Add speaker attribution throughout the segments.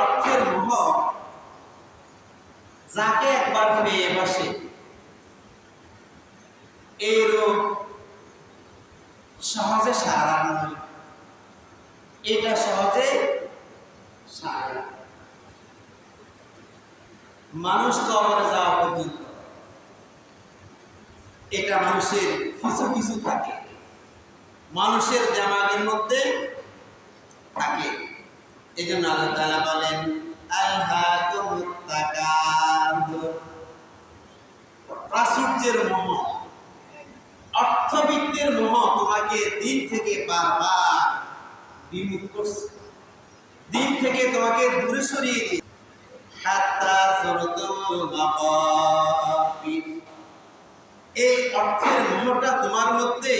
Speaker 1: অর্থের মোহ। যাকে একবার পেয়ে বসে। এই রোগ সহজে সারা নয়। এটা সহজে সারা মানুষ কবরে যাওয়া পর্যন্ত। এটা মানুষের কিছু কিছু থাকে। মানুষের জামাগের মধ্যে থাকে। এই আল্লাহ তাআলা বলেন। প্রাচুর্যের মোহ, অর্থবিত্তের মোহ তোমাকে দিন থেকে বারবার বিমুখ করছে দিন থেকে তোমাকে দূরে সরিয়ে দিয়ে। এই অর্থের মোহটা তোমার মধ্যে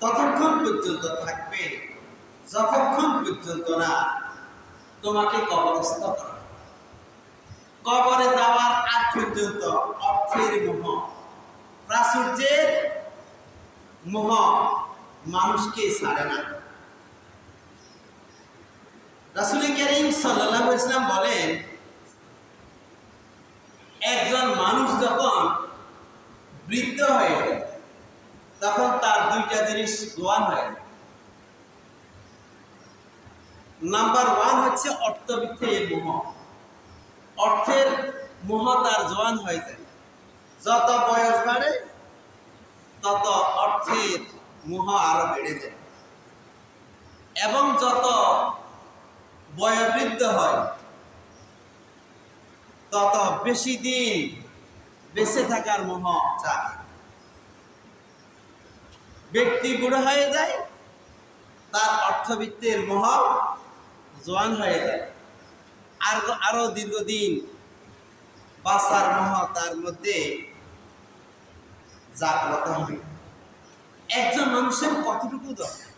Speaker 1: ততক্ষণ পর্যন্ত থাকবে যতক্ষণ পর্যন্ত না তোমাকে কবরস্থ করা। কবরে যাওয়ার আগ পর্যন্ত অর্থের মোহ, প্রাচুর্যের মোহ মানুষকে ছাড়ে না। রাসুল করিম সাল্লাহ ইসলাম বলেন, একজন মানুষ যখন বৃদ্ধ হয়ে তখন তার দুইটা জিনিস জোয়ান হয়ে যায়। নাম্বার ওয়ান হচ্ছে অর্থবিত্তের মোহ। অর্থের মোহ তার জোয়ান হয়ে যায়। যত বয়স বাড়ে, তত অর্থের মোহ আরও বেড়ে যায়। এবং যত বয়োবৃদ্ধ হয়, তত বেশি দিন বেঁচে থাকার মোহ চায়। ব্যক্তি বুড়ো হয়ে যায়, তার অর্থবিত্তের মোহ জোয়ান হয়ে যায়। আর আরও দীর্ঘদিন বাঁচার মোহ তার মধ্যে জাগ্রত হয় একজন মানুষের কতটুকু দরকার?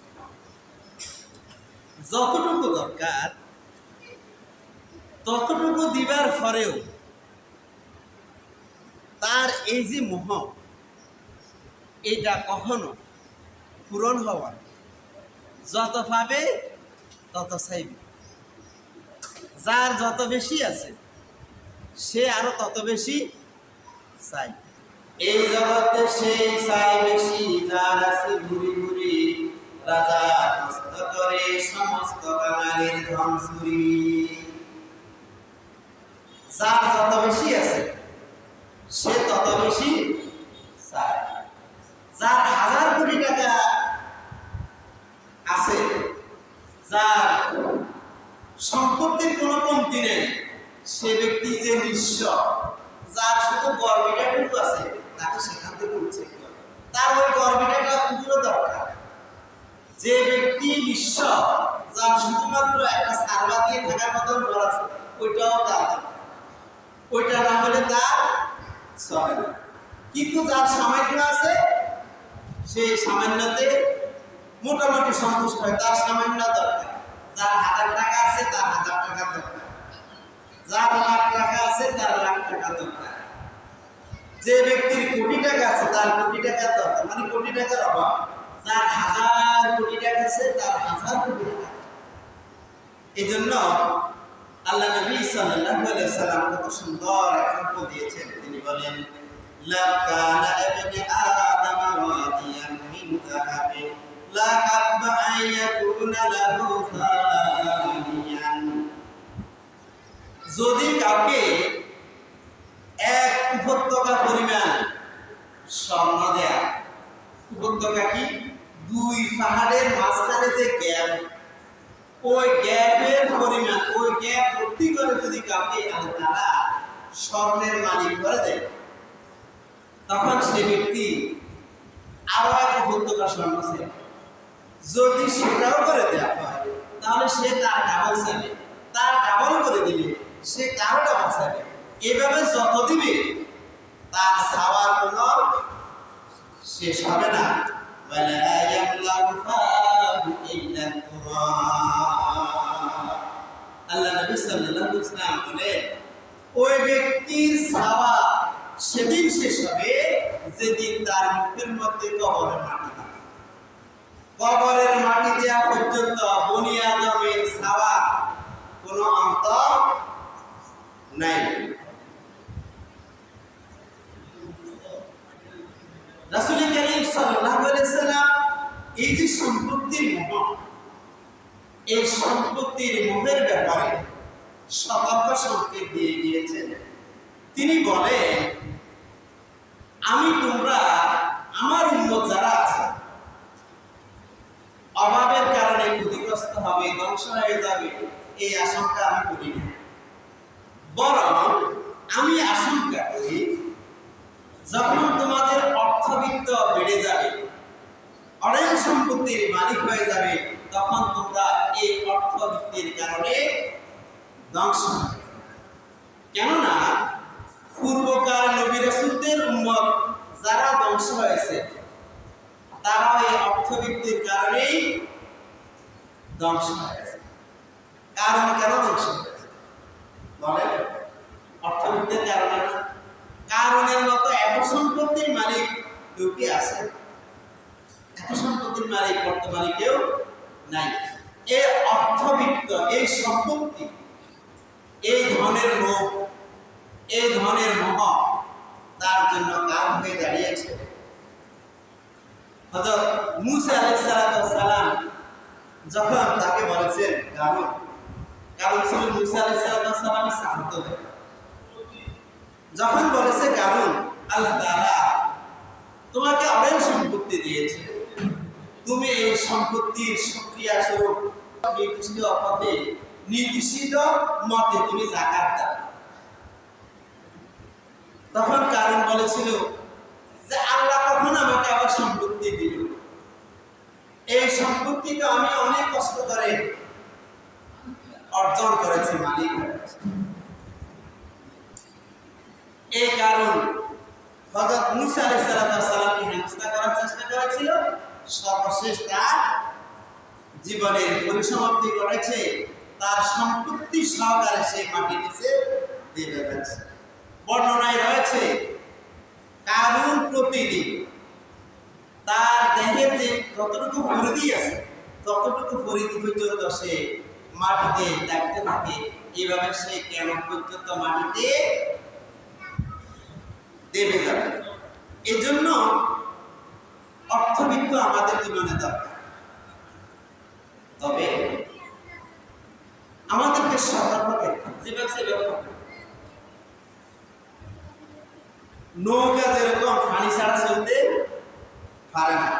Speaker 1: যতটুকু দরকার, ততটুকু দিবার পরেও তার এই যে মোহ, এটা কখনো পূরণ হওয়ার যত পাবে তত চাইবে। যার যত বেশি আছে, সে আরও তত বেশি চাই এই জগতে সে চাই বেশি, যার আছে ঘুরি ঘুরি রাজা হস্ত করে সমস্ত কাঙালির ধন চুরি যার যত বেশি আছে, সে তত বেশি মোটামুটি সন্তুষ্ট হয়। তার সামান্য দরকার। যার হাজার টাকা আছে, তার হাজার টাকা দরকার। যার লাখ টাকা আছে, তার লাখ টাকা দরকার। যে ব্যক্তির কোটি টাকা আছে, তার কোটি টাকার দরকার। মানে কোটি টাকার অভাব। যার হাজার কোটি টাকা আছে, তার হাজার কোটি টাকা। এই জন্য আল্লাহ নবী সাল্লাল্লাহু আলাইহি কত সুন্দর এক্সাম্পল দিয়েছেন। তিনি বলেন যদি কাউকে এক উপত্যকা পরিমাণ স্বর্ণ দেয়া, উপত্যকা কি? দুই পাহাড়ের মাঝখানে যে গ্যাপ, ওই গ্যাপের পরিমাণ, ওই গ্যাপ ভর্তি করে যদি কাউকে তারা স্বর্ণের মালিক করে দেয়। তখন সে ব্যক্তি আরও এক উপত্যকা স্বর্ণ চাইবে যদি সেটাও করে দেওয়া হয়, তাহলে সে তার ডাবল চাইবে তার ডাবল করে দিলে সে কারও ডাবল চাইবে এভাবে যত দিবে, তার চাওয়ার কোনো শেষ হবে না। ولا يبلغ فاه إلا التراب. আল্লাহ নবী সাল্লাল্লাহু আলাইহি ওয়াসাল্লাম বলেন, ওই ব্যক্তির সাওয়া সেদিন শেষ হবে, যেদিন তার মুখের মধ্যে কবরের মাটি থাকে। কবরের মাটি দেওয়া পর্যন্ত বনি আদমের সাওয়া কোনো অন্ত নাই। রাসূল করিম সাল্লাম এই যে সম্পত্তির মোহ এই সম্পত্তির মোহের ব্যাপারে সতর্ক সংকেত দিয়ে গিয়েছেন তিনি বলেন, আমি তোমরা, আমার উন্মত যারা আছে, অভাবের কারণে ক্ষতিগ্রস্ত হবে, ধ্বংস হয়ে যাবে, এই আশঙ্কা আমি করি না। বরং আমি আশঙ্কা করি যখন তোমাদের অর্থবিত্ত বেড়ে যাবে, অনেক সম্পত্তির মালিক হয়ে যাবে, তখন তোমরা এই অর্থবিত্তের কারণে ধ্বংস। কেননা, পূর্বকার নবী রাসূলদের উম্মত যারা ধ্বংস হয়েছে তারা এই অর্থবিত্তের কারণেই ধ্বংস হয়েছে কারণ কেন ধ্বংস হয়েছে বলেন, অর্থবিত্তের কারণে না। কারণের মতো এত সম্পত্তির মালিক কেউ কি আছে? এত সম্পত্তির মালিক বর্তমানে কেউ নাই। এই অর্থবিত্ত এই সম্পত্তি, এই ধনের লোভ এই ধনের মোহ তার জন্য কাম হয়ে দাঁড়িয়েছে। হযরত মুসা সালাম যখন তাকে বলেছেন কারণ কারণ ছিল মুসা আলাইহিস সালাম শান্ত হয়ে যখন বলেছে কারণ, আল্লাহ তাআলা তোমাকে অনেক সম্পত্তি দিয়েছে। তুমি এই সম্পত্তির সক্রিয়া স্বরূপ নির্দিষ্ট পথে নির্দিষ্ট মতে তুমি জাকাত দাও। তখন কারণ বলেছিল যে আল্লাহ কখন আমাকে আবার সম্পত্তি দিল। এই সম্পত্তি তো আমি অনেক কষ্ট করে অর্জন করেছি, মালিক হয়েছে। এই কারণ হযরত মুসা সালামকে হেনস্থা করার চেষ্টা করেছিল। সর্বশেষ তার জীবনের পরিসমাপ্তি করেছে তার সম্পত্তি সহকারে সেই মাটি নিচে দেবে গেছে বর্ণনায় রয়েছে কারুন প্রতিদিন তার দেহের যে যতটুকু পরিধি আছে, ততটুকু পরিধি পর্যন্ত সে মাটিতে দেখতে থাকে। এইভাবে সে কেমন পর্যন্ত মাটিতে দেবে যাবে এজন্য অর্থবিত্ত আমাদের জীবনে দরকার। তবে আমাদেরকে সতর্ক। নৌকা যেরকম পানি ছাড়া চলতে পারে না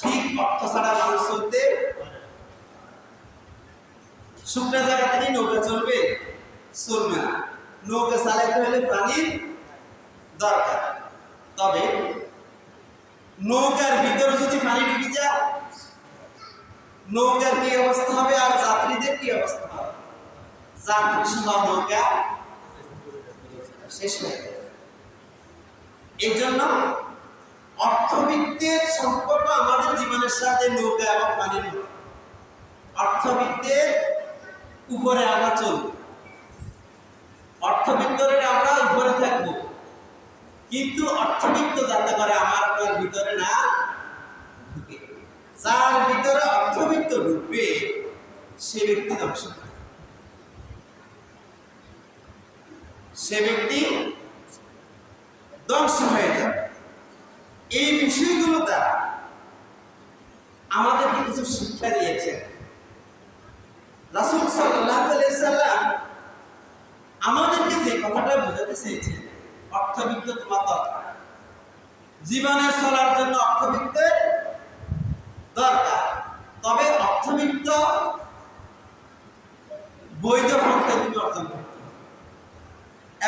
Speaker 1: ঠিক অর্থ ছাড়া মানুষ চলতে শুকনা জায়গা থেকে নৌকা চলবে চলবে না। নৌকা চালাইতে হলে পানির দরকার। তবে নৌকার ভিতরে যদি পানি ঢুকে যায়, নৌকার কি অবস্থা হবে আর যাত্রীদের কি অবস্থা হবে? যাত্রী সহ নৌকা শেষ হয়ে এই জন্য অর্থবিত্তের সম্পর্ক আমাদের জীবনের সাথে নৌকা এবং পানির অর্থবিত্তের উপরে আমরা চলব। অর্থবিত্তরের আমরা উপরে থাকব। কিন্তু অর্থবিত্ত যাতে করে আমার আপনার ভিতরে না যার ভিতরে অর্থবিত্ত ঢুকবে, সে ব্যক্তি ধ্বংস সে ব্যক্তি ধ্বংস হয়ে যাবে এই বিষয়গুলো দ্বারা আমাদেরকে কিছু শিক্ষা দিয়েছেন। রাসূল আলাইহি আমাদেরকে যে কথাটা বোঝাতে চেয়েছেন অর্থবিত্ত তোমার দরকার। জীবনে চলার জন্য অর্থবিত্তের দরকার। তবে অর্থবিত্ত বৈধ পন্থায় তুমি অর্জন করতে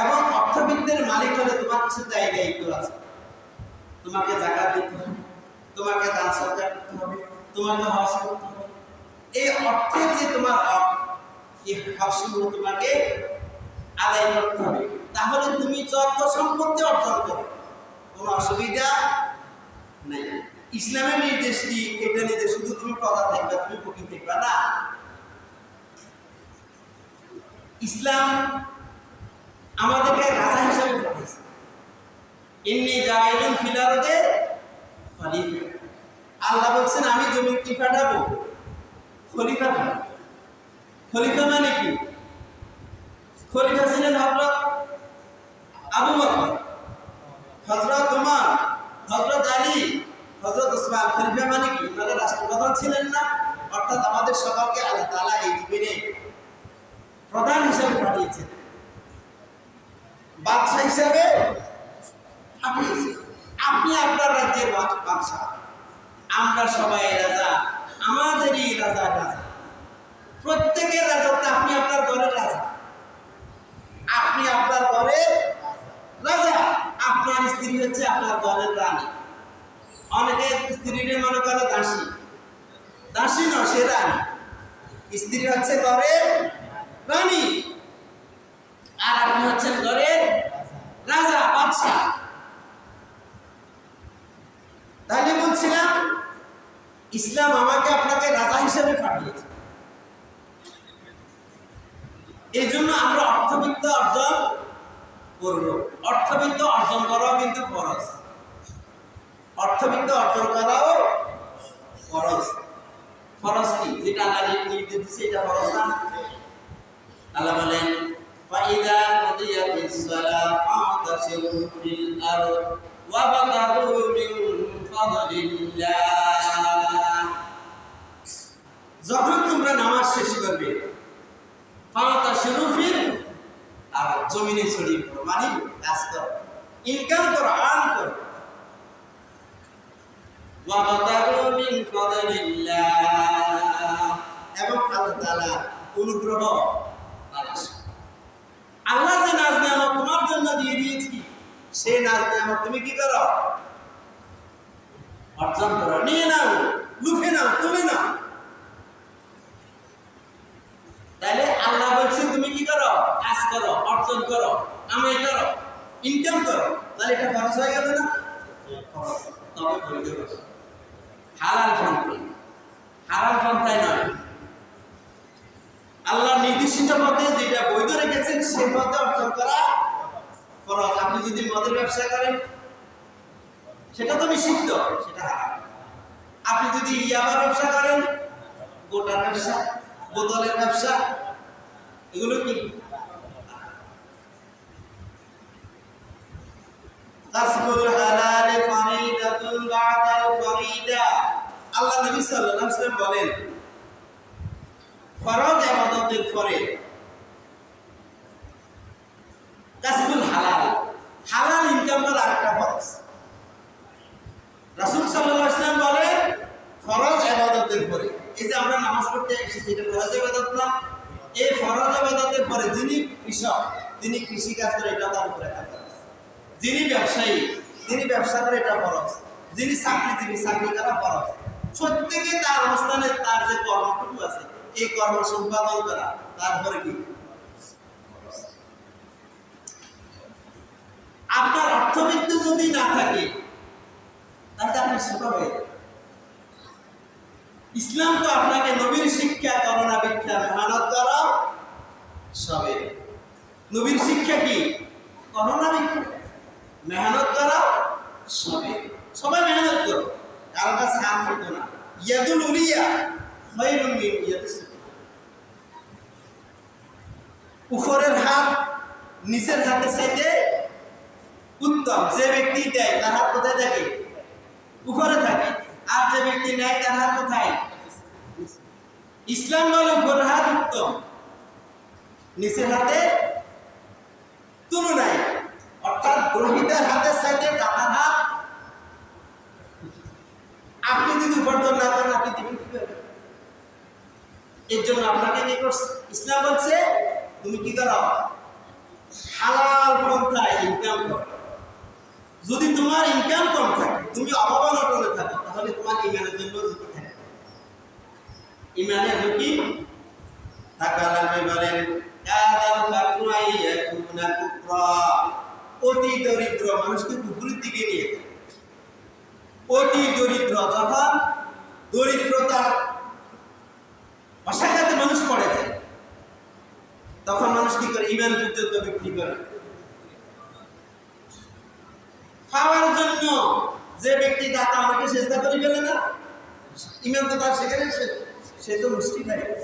Speaker 1: এবং অর্থবিত্তের মালিক হলে তোমার কিছু দায়ী দায়িত্ব আছে। তোমাকে জাকাত দিতে হবে, তোমাকে দান সরকার করতে হবে, তোমাকে হজ করতে হবে। এই অর্থের যে তোমার হক, এই হকগুলো তোমাকে আদায় করতে হবে। তাহলে তুমি যত সম্পত্তি অর্জন করো। কোনো অসুবিধা নাই। ইসলামের নির্দেশ কি? এটা নিতে শুধু তুমি প্রজা থাকবে, তুমি ফকির থাকবে না। ইসলাম আমাদেরকে রাজা হিসাবে পাঠিয়েছে। এমনি জাইলুন ফিলারদে আল্লাহ বলছেন, আমি জমি কি পাঠাবো? খলিফা খলিফা মানে কি? খলিফা ছিলেন হযরত আবু বকর, হযরত ওমর হযরত আলী, হযরত ওসমান খলিফা মানে কি? মানে রাষ্ট্রপ্রধান ছিলেন না। অর্থাৎ আমাদের সকলকে আল্লাহ তাআলা এই জীবনে প্রধান হিসেবে পাঠিয়েছেন। বাদশা হিসেবে পাঠিয়েছেন। আপনি আপনার রাজ্যের বাদ- বাদশা আমরা সবাই রাজা, আমাদেরই রাজা রাজা। প্রত্যেকের রাজত্ব আপনি আপনার ঘরের রাজা আপনি আপনার ঘরের রাজা আপনার স্ত্রী হচ্ছে আপনার ঘরের রানী অনেকে স্ত্রীরে মনে করে দাসী দাসী না সে রানী। স্ত্রী হচ্ছে ঘরের রানী। আর আপনি হচ্ছেন ঘরের রাজা বাদশা তাহলে বলছিলাম, ইসলাম আমাকে আপনাকে রাজা হিসেবে পাঠিয়েছে। এই জন্য আমরা অর্থবিত্ত অর্জন করব। অর্থবিত্ত অর্জন করাও কিন্তু ফরজ। অর্থবিত্ত অর্জন করাও ফরজ। ফরজ কি যেটা আল্লাহ নির্দেশ দিচ্ছে এটা ফরজ না আল্লাহ বলেন فإذا قضيت الصلاة فاعتصموا في الأرض وابتغوا من فضل الله যখন তোমরা নামাজ শেষ করবে ফাওতা শুরুফিল আর জমিনে ছড়িয়ে পড়ো মানে কাজ করো ইনকাম করো আর্ন করো ওয়াবতাগু মিন ফাদলিল্লাহ তাআলা অনুগ্রহ আল্লাহ যে নাজ আমার তোমার জন্য দিয়ে দিয়েছি, সেই নাজ নেয়ামত তুমি কি করো? অর্জন করো। নিয়ে নাও, লুফে নাও, তুমি নাও তাহলে আল্লাহ বলছে তুমি কি করো কাজ করো অর্জন করো আমাই করো ইনকাম করো তাহলে এটা খরচ হয়ে গেল না খরচ। তবে বৈধ হবে। হালাল পন্থায় হারাম পন্থায় নয় আল্লাহ নির্দিষ্ট পথে যেটা বৈধ রেখেছেন সেই পথে অর্জন করা খরচ আপনি যদি মদের ব্যবসা করেন সেটা তো নিষিদ্ধ সেটা হারাম আপনি যদি ইয়াবার ব্যবসা করেন গোটার ব্যবসা বোতলের ব্যবসা এগুলো কি? আরেকটা রাসূল আলাইহি ওয়াসাল্লাম বলেন ফরজ ইবাদতের পরে এই যে আমরা নামাজ পড়তে এসেছি এটা ফরজ ইবাদত না এই ফরজ পরে যিনি কৃষক তিনি কৃষি কাজ করে, এটা তার উপরে একটা ফরজ যিনি ব্যবসায়ী তিনি ব্যবসা করে, এটা ফরজ যিনি চাকরিজীবী চাকরি করা ফরজ প্রত্যেকে তার অবস্থানে তার যে কর্মটুকু আছে, এই কর্ম সম্পাদন করা তারপরে কি? আপনার অর্থবিত্ত যদি না থাকে, তাহলে আপনি ছোট হয়ে। ইসলাম তো আপনাকে নবীর শিক্ষা, করোনা ভিক্ষা, মেহনত করো সবে নবীর শিক্ষা কি? মেহনত করো সবে সবাই মেহনত করো। কারও কাছে হাত হতো না। ইয়াদুল উলিয়া খায়রুম মিন উপরের হাত নিচের হাতের চাইতে উত্তম। যে ব্যক্তি দেয়, তার হাত কোথায় থাকে? উপরে থাকে। আর যে ব্যক্তি নেয়, তার হাত কোথায়? ইসলাম বলে উপরের হাত উত্তম। নিচের হাতে তুলনায়, অর্থাৎ গ্রহিতের হাতের সাথে দাতার হাত। আপনি যদি উপার্জন না করেন, আপনি দিবেন এর জন্য আপনাকে কি করছে? ইসলাম বলছে, তুমি কি করো? হালাল পন্থায় ইনকাম করো। যদি তোমার ইনকাম কম থাকে, তুমি অভাবনটনে থাকো, তাহলে তোমার ইমানের জন্য ঝুঁকি থাকে। ইমানের ঝুঁকি থাকা লাগবে বলেন। অতি দরিদ্র মানুষকে কুফুরের দিকে নিয়ে অতি দরিদ্র যখন দরিদ্রতা অসাঘাতে মানুষ পড়ে যায়। তখন মানুষ কি করে? ইমান পর্যন্ত বিক্রি করে। খাওয়ার জন্য যে ব্যক্তি দাতা আমাকে চেষ্টা করে ফেলে না? ইমান তো তার সেখানে সে- তো মুষ্টি খাই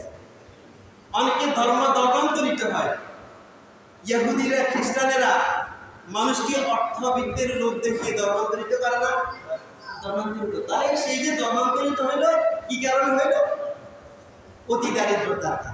Speaker 1: অনেকে ধর্ম ধর্মান্তরিত হয়। ইয়াহুদিরা খ্রিস্টানেরা মানুষকে অর্থবিত্তের লোক দেখিয়ে ধর্মান্তরিত করে না। ধর্মান্তরিত? তাই সেই যে ধর্মান্তরিত হইল, কি কারণে হইল? অতি দারিদ্রতার